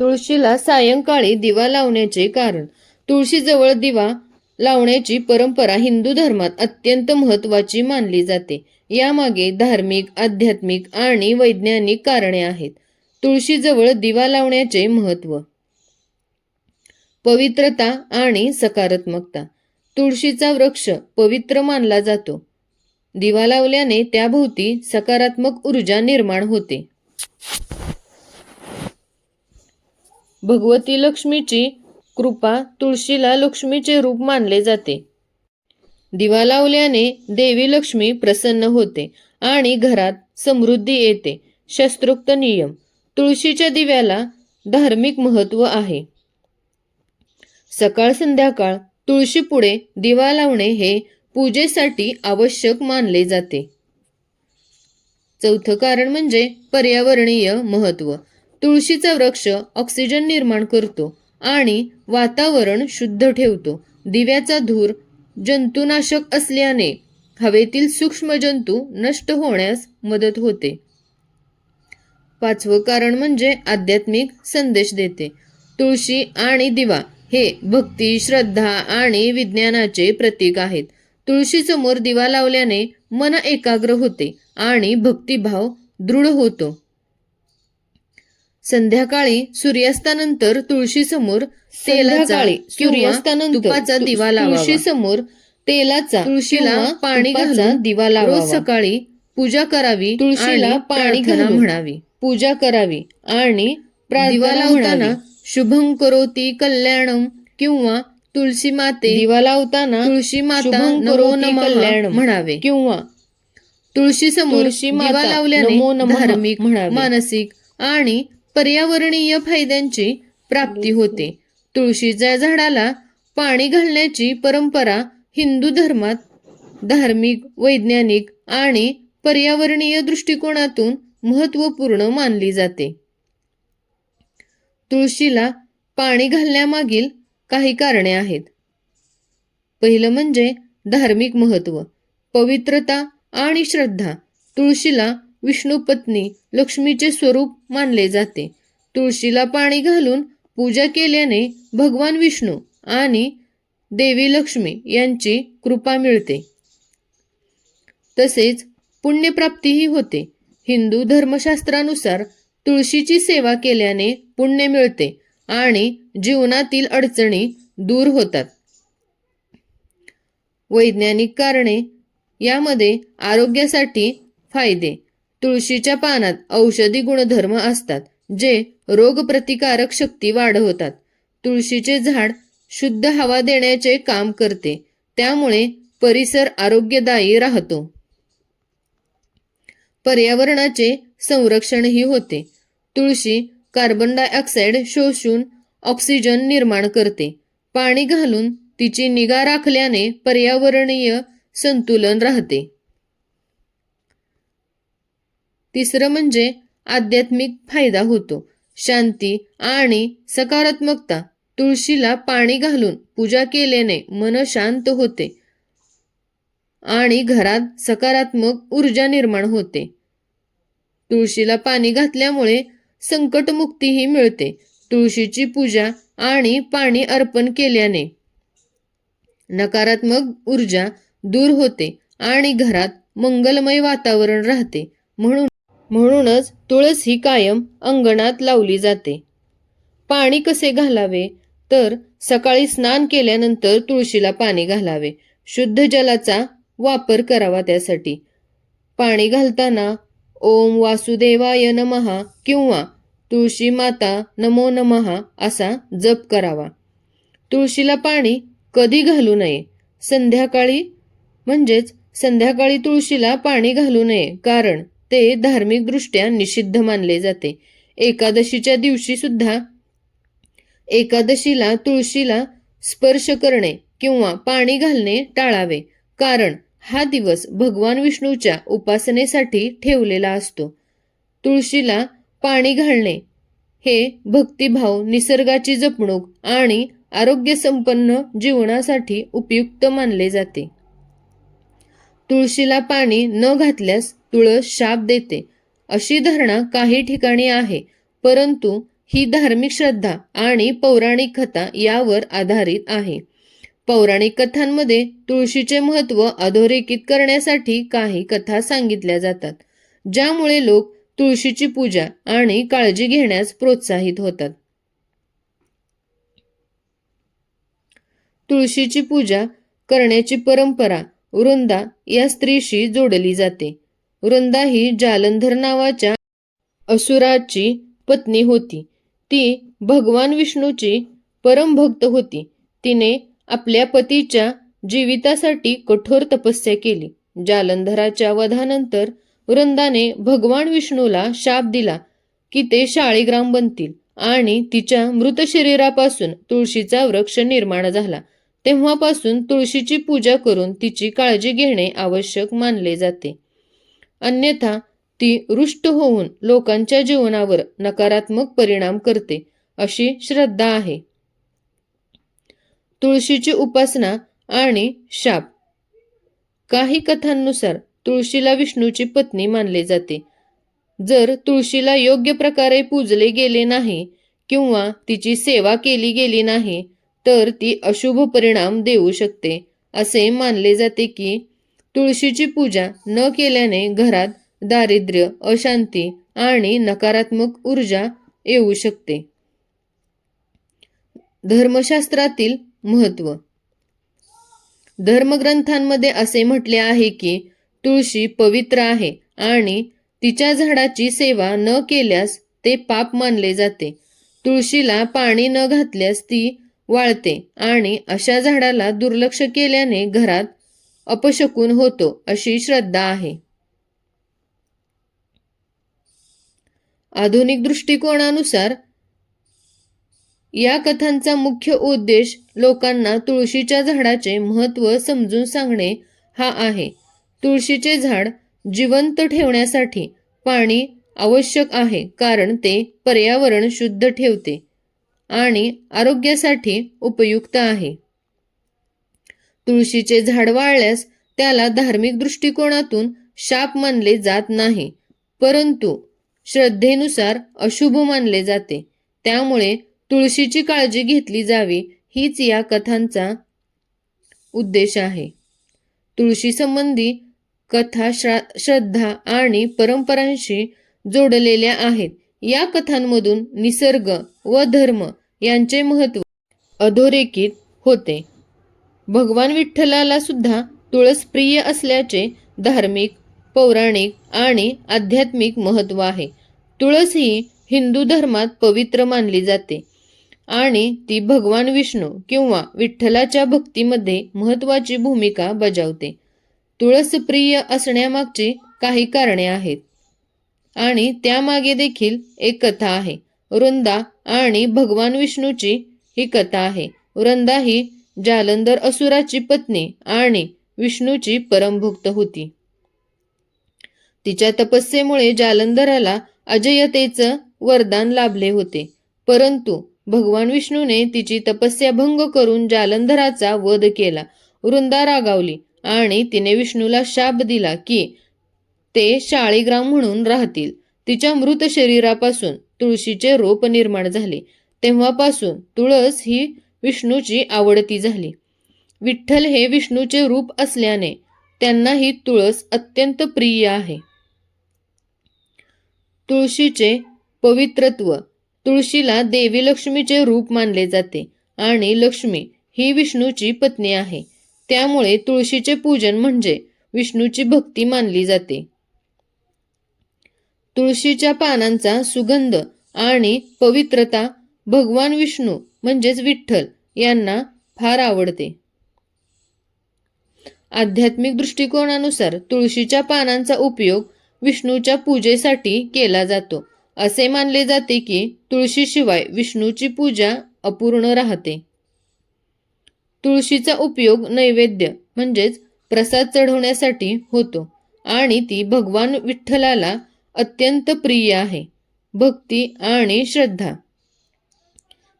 तुळशीला सायंकाळी दिवा लावण्याचे कारण. तुळशीजवळ दिवा लावण्याची परंपरा हिंदू धर्मात अत्यंत महत्वाची मानली जाते. यामागे धार्मिक आध्यात्मिक आणि वैज्ञानिक कारणे आहेत. तुळशीजवळ दिवा लावण्याचे महत्त्व. पवित्रता आणि सकारात्मकता. तुळशीचा वृक्ष पवित्र मानला जातो. दिवा लावल्याने त्याभोवती सकारात्मक ऊर्जा निर्माण होते. भगवती लक्ष्मीची कृपा तुळशीला लक्ष्मीचे रूप मानले जाते. दिवा लावल्याने देवी लक्ष्मी प्रसन्न होते आणि घरात समृद्धी येते. शस्त्रोक्त नियम. तुळशीच्या दिव्याला धार्मिक महत्त्व आहे. सकाळ संध्याकाळ तुळशीपुढे दिवा लावणे हे पूजेसाठी आवश्यक मानले जाते. चौथं कारण म्हणजे पर्यावरणीय महत्त्व. तुळशीचा वृक्ष ऑक्सिजन निर्माण करतो आणि वातावरण शुद्ध ठेवतो. दिव्याचा धूर जंतुनाशक असल्याने हवेतील सूक्ष्म जंतू नष्ट होण्यास मदत होते. पाचवं कारण म्हणजे आध्यात्मिक संदेश देते. तुळशी आणि दिवा हे भक्ती श्रद्धा आणि विज्ञानाचे प्रतीक आहेत. तुळशीसमोर दिवा लावल्याने मन एकाग्र होते आणि भक्तिभाव दृढ होतो. संध्याकाळी सूर्यास्तानंतर तुळशीसमोर तेलाचा सूर्यास्तानंतर तुपाचा दिवा तुळशीसमोर तेलाचा तुळशीला पाणी घालून दिवा लावा रोज सकाळी पूजा करावी तुळशीला पाणी घालून म्हणावी. पूजा करावी आणि दिवा लावताना शुभं करोती कल्याणम किंवा तुळशी माते दिवा लावताना तुळशी माता नमो कल्याण म्हणावे. किंवा तुळशी समोर दिवा लावल्याने धार्मिक मानसिक आणि पर्यावरणीय फायद्यांची प्राप्ती होते. तुळशीच्या झाडाला पाणी घालण्याची परंपरा हिंदू धर्मात धार्मिक वैज्ञानिक आणि पर्यावरणीय दृष्टिकोनातून महत्त्वपूर्ण मानली जाते. तुळशीला पाणी घालण्यामागील काही कारणे आहेत. पहिलं म्हणजे धार्मिक महत्त्व पवित्रता आणि श्रद्धा. तुळशीला विष्णुपत्नी लक्ष्मीचे स्वरूप मानले जाते. तुळशीला पाणी घालून पूजा केल्याने भगवान विष्णू आणि देवी लक्ष्मी यांची कृपा मिळते. तसेच पुण्यप्राप्तीही होते. हिंदू धर्मशास्त्रानुसार तुळशीची सेवा केल्याने पुण्य मिळते आणि जीवनातील अडचणी दूर होतात. वैज्ञानिक कारणे यामध्ये आरोग्यासाठी फायदे. तुळशीच्या पानात औषधी गुणधर्म असतात जे रोगप्रतिकारक शक्ती वाढवतात. तुळशीचे झाड शुद्ध हवा देण्याचे काम करते त्यामुळे परिसर आरोग्यदायी राहतो. पर्यावरणाचे संरक्षणही होते. तुळशी कार्बन डायऑक्साईड शोषून ऑक्सिजन निर्माण करते. पाणी घालून तिची निगा राखल्याने पर्यावरणीय संतुलन राहते. तिसरं म्हणजे आध्यात्मिक फायदा होतो. शांती आणि सकारात्मकता. तुळशीला पाणी घालून पूजा केल्याने मन शांत होते. आणि घरात सकारात्मक ऊर्जा निर्माण होते. तुळशीला पाणी घातल्यामुळे संकटमुक्तीही मिळते. तुळशीची पूजा आणि पाणी अर्पण केल्याने नकारात्मक ऊर्जा दूर होते आणि घरात मंगलमय वातावरण राहते. म्हणून म्हणूनच तुळस ही कायम अंगणात लावली जाते. पाणी कसे घालावे? तर सकाळी स्नान केल्यानंतर तुळशीला पाणी घालावे. शुद्ध जलाचा वापर करावा त्यासाठी. पाणी घालताना ओम वासुदेवाय नमहा किंवा तुळशी माता नमो नमहा असा जप करावा. तुळशीला पाणी कधी घालू नये? संध्याकाळी? म्हणजेच संध्याकाळी तुळशीला पाणी घालू नये. कारण ते धार्मिकदृष्ट्या निषिद्ध मानले जाते. एकादशीच्या दिवशी सुद्धा एकादशीला तुळशीला स्पर्श करणे किंवा पाणी घालणे टाळावे कारण हा दिवस भगवान विष्णूच्या उपासनेसाठी ठेवलेला असतो. तुळशीला पाणी घालणे हे भक्तिभाव निसर्गाची जपणूक आणि आरोग्यसंपन्न जीवनासाठी उपयुक्त मानले जाते. तुळशीला पाणी न घातल्यास तुळस शाप देते. अशी धारणा काही ठिकाणी आहे परंतु ही धार्मिक श्रद्धा आणि पौराणिक कथा यावर आधारित आहे. पौराणिक कथांमध्ये तुळशीचे महत्त्व अधोरेखित करण्यासाठी काही कथा सांगितल्या जातात ज्यामुळे लोक तुळशीची पूजा आणि काळजी घेण्यास प्रोत्साहित होतात. तुळशीची पूजा करण्याची परंपरा वृंदा या स्त्रीशी जोडली जाते. वृंदा ही जालंधर नावाच्या असुराची पत्नी होती. ती भगवान विष्णूची परमभक्त होती. तिने आपल्या पतीच्या जीवितासाठी कठोर तपस्या केली. जालंधराच्या वधानंतर वृंदाने भगवान विष्णूला शाप दिला की ते शाळीग्राम बनतील आणि तिच्या मृत शरीरापासून तुळशीचा वृक्ष निर्माण झाला. तेव्हापासून तुळशीची पूजा करून तिची काळजी घेणे आवश्यक मानले जाते. अन्यथा ती रुष्ट होऊन लोकांच्या जीवनावर नकारात्मक परिणाम करते अशी श्रद्धा आहे. तुळशीची उपासना आणि शाप. काही कथांनुसार तुळशीला विष्णूची पत्नी मानले जाते. जर तुळशीला योग्य प्रकारे पूजले गेले नाही किंवा तिची सेवा केली गेली नाही तर ती अशुभ परिणाम देऊ शकते असे मानले जाते की तुळशीची पूजा न केल्याने घरात दारिद्र्य अशांती आणि नकारात्मक ऊर्जा येऊ शकते. धर्मशास्त्रातील महत्त्व धर्मग्रंथांमध्ये असे म्हटले आहे की तुळशी पवित्र आहे आणि तिच्या झाडाची सेवा न केल्यास ते पाप मानले जाते. तुळशीला पाणी न घातल्यास ती वाळते आणि अशा झाडाला दुर्लक्ष केल्याने घरात अपशकून होतो अशी श्रद्धा आहे. आधुनिक दृष्टिकोनानुसार या कथांचा मुख्य उद्देश लोकांना तुळशीच्या झाडाचे महत्त्व समजून सांगणे हा आहे. तुळशीचे झाड जिवंत ठेवण्यासाठी पाणी आवश्यक आहे कारण ते पर्यावरण शुद्ध ठेवते. आणि आरोग्यासाठी उपयुक्त आहे. तुळशीचे झाड वाळल्यास त्याला धार्मिक दृष्टिकोनातून शाप मानले जात नाही परंतु श्रद्धेनुसार अशुभ मानले जाते. त्यामुळे तुळशीची काळजी घेतली जावी हीच या कथांचा उद्देश आहे. तुळशी संबंधी कथा श्रा श्रद्धा आणि परंपरांशी जोडलेल्या आहेत. या कथांमधून निसर्ग व धर्म यांचे महत्त्व अधोरेखित होते. भगवान विठ्ठलाला सुद्धा तुळस प्रिय असल्याचे धार्मिक पौराणिक आणि आध्यात्मिक महत्त्व आहे. तुळस ही हिंदू धर्मात पवित्र मानली जाते आणि ती भगवान विष्णू किंवा विठ्ठलाच्या भक्तीमध्ये महत्त्वाची भूमिका बजावते. तुळस प्रिय असण्यामागची काही कारणे आहेत. आणि त्यामागे देखील एक कथा आहे. वृंदा आणि भगवान विष्णूची ही कथा आहे. वृंदा ही जालंधर असुराची पत्नी आणि विष्णूची परमभुक्त होती. तिच्या तपस्येमुळे जालंधराला अजयतेचं वरदान लाभले होते. परंतु भगवान विष्णूने तिची तपस्या भंग करून जालंधराचा वध केला. वृंदा रागावली आणि तिने विष्णूला शाप दिला की ते शाळीग्राम म्हणून राहतील. तिच्या मृत शरीरापासून तुळशीचे रोप निर्माण झाले. तेव्हापासून तुळस ही विष्णूची आवडती झाली. विठ्ठल हे विष्णूचे रूप असल्याने त्यांना ही तुळस अत्यंत प्रिय आहे. तुळशीचे पवित्रत्व तुळशीला देवी लक्ष्मीचे रूप मानले जाते आणि लक्ष्मी ही विष्णूची पत्नी आहे. त्यामुळे तुळशीचे पूजन म्हणजे विष्णूची भक्ती मानली जाते. तुळशीच्या पानांचा सुगंध आणि पवित्रता भगवान विष्णू म्हणजेच विठ्ठल यांना फार आवडते. आध्यात्मिक दृष्टिकोनानुसार तुळशीच्या पानांचा उपयोग विष्णूच्या पूजेसाठी केला जातो. असे मानले जाते की तुळशीशिवाय विष्णूची पूजा अपूर्ण राहते. तुळशीचा उपयोग नैवेद्य म्हणजेच प्रसाद चढवण्यासाठी होतो आणि ती भगवान विठ्ठलाला अत्यंत प्रिय आहे. भक्ती आणि श्रद्धा.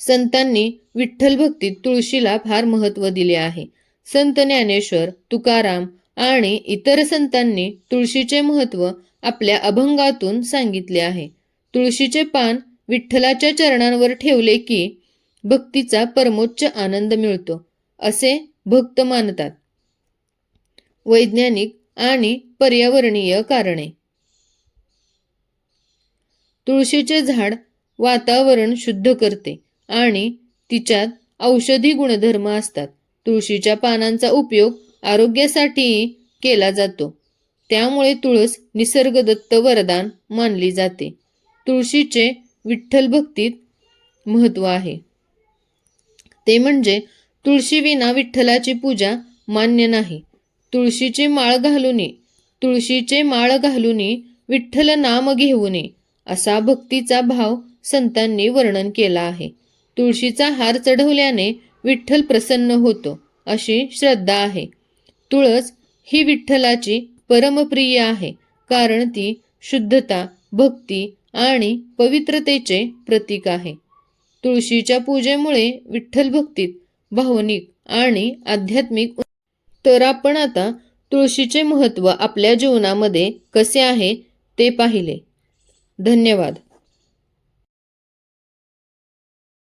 संतांनी विठ्ठल भक्तीत तुळशीला फार महत्त्व दिले आहे. संत ज्ञानेश्वर तुकाराम आणि इतर संतांनी तुळशीचे महत्त्व आपल्या अभंगातून सांगितले आहे. तुळशीचे पान विठ्ठलाच्या चरणांवर ठेवले की भक्तीचा परमोच्च आनंद मिळतो असे भक्त मानतात. वैज्ञानिक आणि पर्यावरणीय कारणे. तुळशीचे झाड वातावरण शुद्ध करते आणि तिच्यात औषधी गुणधर्म असतात. तुळशीच्या पानांचा उपयोग आरोग्यासाठीही केला जातो. त्यामुळे तुळस निसर्गदत्त वरदान मानली जाते. तुळशीचे विठ्ठल भक्तीत महत्त्व आहे. ते म्हणजे तुळशीविना विठ्ठलाची पूजा मान्य नाही. तुळशीची माळ घालूनी तुळशीचे माळ घालूनी विठ्ठल नाम घेऊनी असा भक्तीचा भाव संतांनी वर्णन केला आहे. तुळशीचा हार चढवल्याने विठ्ठल प्रसन्न होतो अशी श्रद्धा आहे. तुळस ही विठ्ठलाची परमप्रिय आहे कारण ती शुद्धता भक्ती आणि पवित्रतेचे प्रतीक आहे. तुळशीच्या पूजेमुळे विठ्ठल भक्तीत भावनिक आणि आध्यात्मिक तर आपण आता तुळशीचे महत्त्व आपल्या जीवनामध्ये कसे आहे ते पाहिले. धन्यवाद.